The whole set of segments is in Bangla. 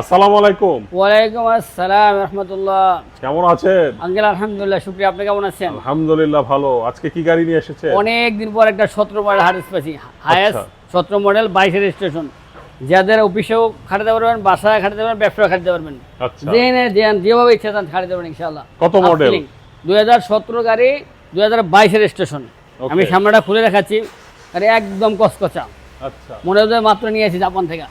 আসসালামু আলাইকুম। ওয়ালাইকুম আসসালাম রহমতুল্লাহ। কেমন আছেন? আঙ্কেল আলহামদুলিল্লাহ শুক্রিয়া। আপনি কেমন আছেন? আলহামদুলিল্লাহ ভালো। আজকে কি গাড়ি নিয়ে এসেছে অনেক দিন পর একটা সতেরো মডেল হারিস পাচ্ছি হায়েস্ট আচ্ছা। সতেরো মডেল বাইশের স্টেশন যাদের অফিসেও খাটাতে পারবেন বাসায় খাটাতে পারবেন ব্যবসায় খাটাতে পারবেন। আচ্ছা। যেভাবে ইচ্ছা তান খাটাতে পারবেন ইনশাআল্লাহ। কত হাজার সতেরো গাড়ি দুই হাজার বাইশের স্টেশন আমি সামনেটা খুলে দেখাচ্ছি। গাড়ি একদম কচকচা। আচ্ছা। মনে হচ্ছে মাত্র নিয়ে আসি জাপান থেকে।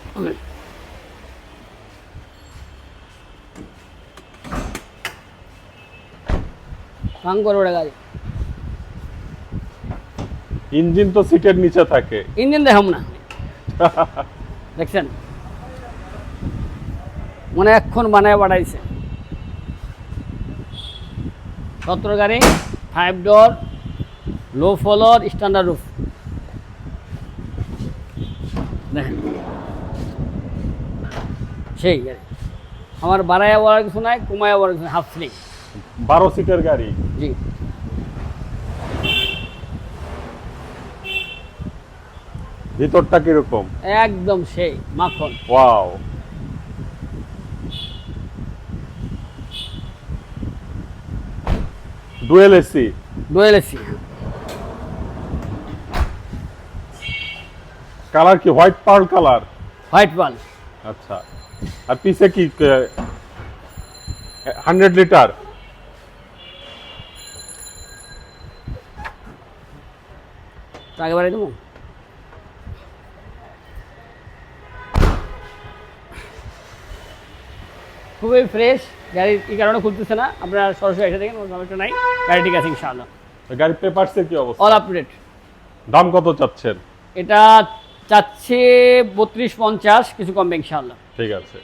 ভাঙ করে ওটা গাড়ি। ইঞ্জিন তো সিটের নিচে থাকে। ইঞ্জিন দেখাম না দেখছেন? মনে এক্ষণ বানায় বাড়াইছে। সতেরো গাড়ি five door low floor standard roof দেখেন। সেই গাড়ি। আমার বাড়াইয়া বলার কিছু নাই কমায়া বলার কিছু হাফ স্লিং বারো সিটের গাড়ি। জি। ভিতরটা কীরকম? একদম সেই মাখন। Wow. Dual AC. Dual AC. Colour কি white pearl colour? White pearl আচ্ছা। আর পিছে কি হান্ড্রেড লিটার? আগে বাড়াই দেবো? খুবই ফ্রেশ গাড়ি এই কারণে খুলতেছে না। আপনারা সরাসরি এসে দেখেন কোনো সমস্যা নাই। গাড়ি ঠিক আছে ইনশাআল্লাহ। গাড়ির পেপারসের কি অবস্থা? অল আপ টু ডেট দাম কত চাচ্ছেন? এটা চাচ্ছে বত্রিশ পঞ্চাশ কিছু কমবে ইনশাআল্লাহ। ঠিক আছে।